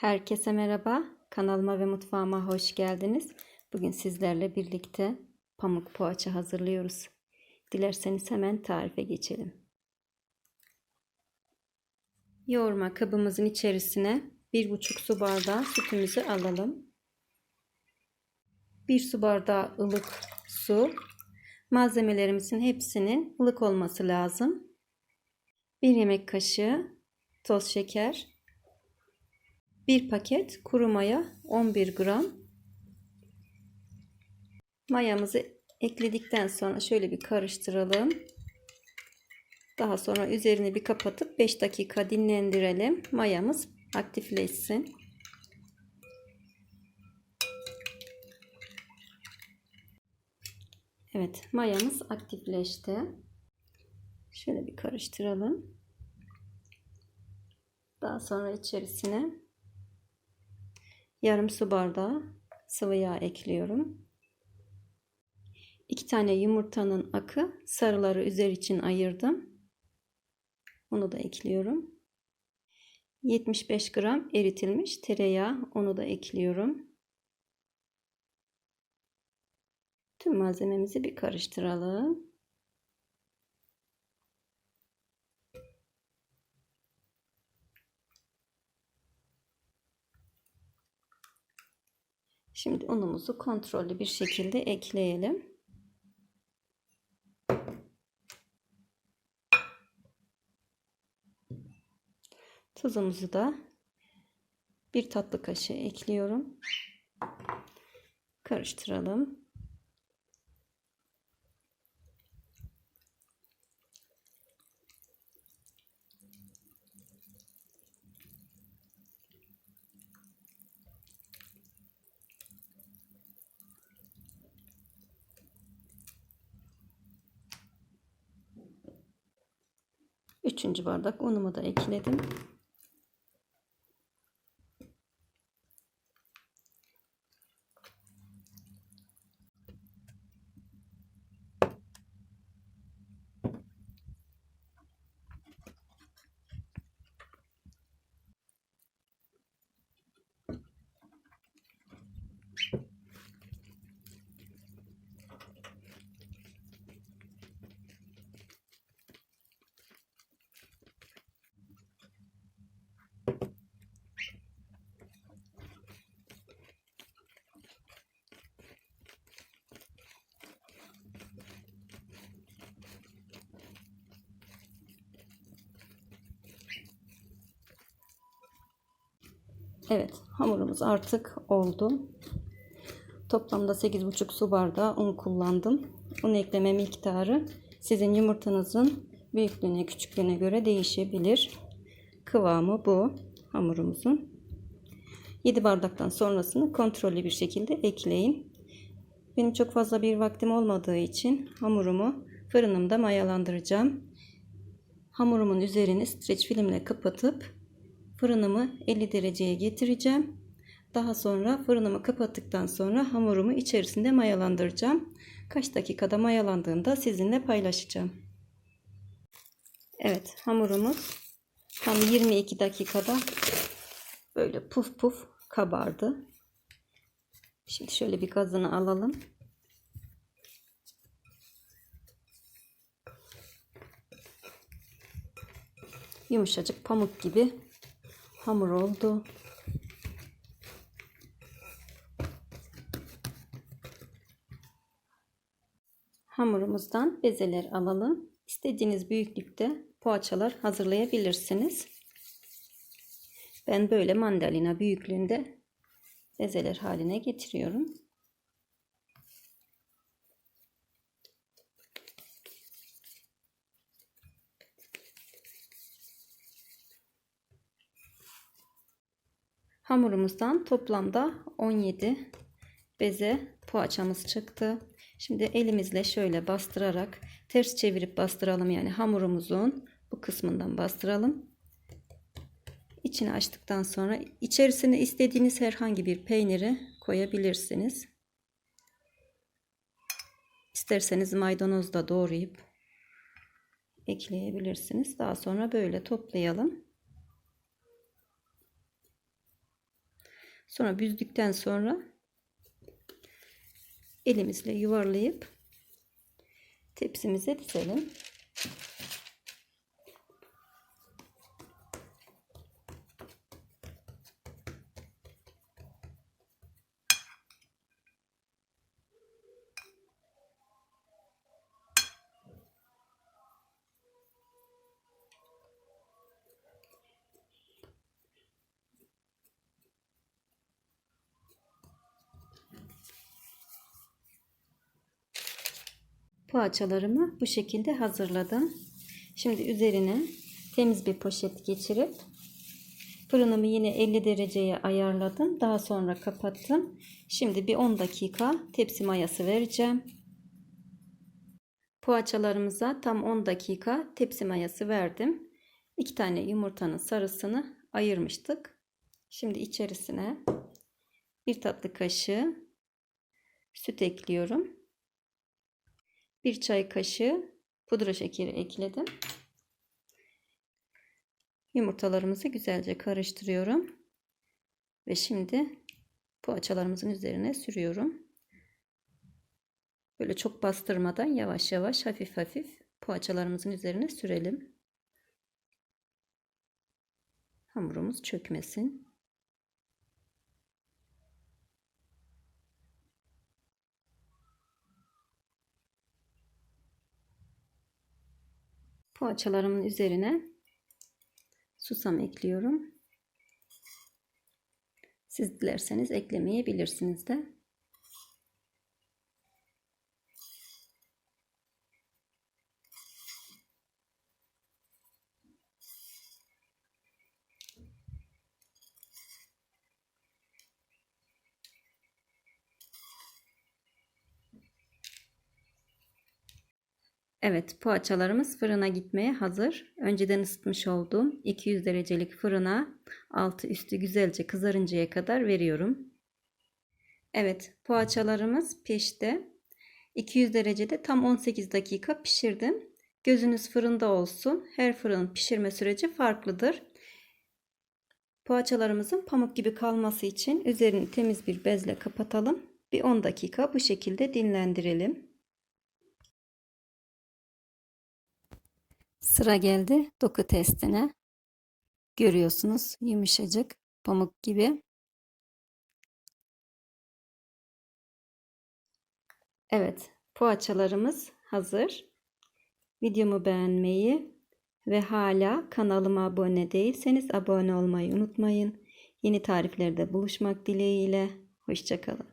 Herkese merhaba. Kanalıma ve mutfağıma hoş geldiniz. Bugün sizlerle birlikte pamuk poğaça hazırlıyoruz. Dilerseniz hemen tarife geçelim. Yoğurma kabımızın içerisine 1,5 su bardağı sütümüzü alalım. 1 su bardağı ılık su. Malzemelerimizin hepsinin ılık olması lazım. 1 yemek kaşığı toz şeker, 1 paket kuru maya 11 gram. Mayamızı ekledikten sonra şöyle bir karıştıralım. Daha sonra üzerini bir kapatıp 5 dakika dinlendirelim. Mayamız aktifleşsin. Evet, mayamız aktifleşti. Şöyle bir karıştıralım. Daha sonra içerisine yarım su bardağı sıvı yağ ekliyorum. 2 tane yumurtanın akı sarıları üzeri için ayırdım. Onu da ekliyorum. 75 gram eritilmiş tereyağı onu da ekliyorum. Tüm malzememizi bir karıştıralım. Şimdi unumuzu kontrollü bir şekilde ekleyelim. Tuzumuzu da bir tatlı kaşığı ekliyorum. Karıştıralım. Üçüncü bardak unumu da ekledim. Evet hamurumuz artık oldu. Toplamda 8,5 su bardağı un kullandım. Un ekleme miktarı sizin yumurtanızın büyüklüğüne küçüklüğüne göre değişebilir. Kıvamı bu hamurumuzun. 7 bardaktan sonrasını kontrollü bir şekilde ekleyin. Benim çok fazla bir vaktim olmadığı için hamurumu fırınımda mayalandıracağım. Hamurumun üzerini streç filmle kapatıp fırınımı 50 dereceye getireceğim. Daha sonra fırınımı kapattıktan sonra hamurumu içerisinde mayalandıracağım. Kaç dakikada mayalandığında sizinle paylaşacağım. Evet hamurumuz tam 22 dakikada böyle puf puf kabardı. Şimdi şöyle bir gazını alalım. Yumuşacık pamuk gibi hamur oldu. Hamurumuzdan bezeler alalım. İstediğiniz büyüklükte poğaçalar hazırlayabilirsiniz. Ben böyle mandalina büyüklüğünde bezeler haline getiriyorum. Hamurumuzdan toplamda 17 beze poğaçamız çıktı. Şimdi elimizle şöyle bastırarak ters çevirip bastıralım yani hamurumuzun bu kısmından bastıralım. İçini açtıktan sonra içerisine istediğiniz herhangi bir peyniri koyabilirsiniz. İsterseniz maydanoz da doğrayıp ekleyebilirsiniz. Daha sonra böyle toplayalım. Sonra büzdükten sonra elimizle yuvarlayıp tepsimize dizelim. Poğaçalarımı bu şekilde hazırladım. Şimdi üzerine temiz bir poşet geçirip fırınımı yine 50 dereceye ayarladım. Daha sonra kapattım. Şimdi bir 10 dakika tepsi mayası vereceğim. Poğaçalarımıza tam 10 dakika tepsi mayası verdim. 2 tane yumurtanın sarısını ayırmıştık. Şimdi içerisine bir tatlı kaşığı süt ekliyorum. Bir çay kaşığı pudra şekeri ekledim. Yumurtalarımızı güzelce karıştırıyorum. Ve şimdi poğaçalarımızın üzerine sürüyorum. Böyle çok bastırmadan yavaş yavaş hafif hafif poğaçalarımızın üzerine sürelim. Hamurumuz çökmesin. Poğaçalarımın üzerine susam ekliyorum. Siz dilerseniz eklemeyebilirsiniz de. Evet, poğaçalarımız fırına gitmeye hazır. Önceden ısıtmış olduğum 200 derecelik fırına altı üstü güzelce kızarıncaya kadar veriyorum. Evet, poğaçalarımız pişti. 200 derecede tam 18 dakika pişirdim. Gözünüz fırında olsun. Her fırının pişirme süreci farklıdır. Poğaçalarımızın pamuk gibi kalması için üzerini temiz bir bezle kapatalım. Bir 10 dakika bu şekilde dinlendirelim. Sıra geldi doku testine. Görüyorsunuz yumuşacık pamuk gibi. Evet poğaçalarımız hazır. Videomu beğenmeyi ve hala kanalıma abone değilseniz abone olmayı unutmayın. Yeni tariflerde buluşmak dileğiyle. Hoşçakalın.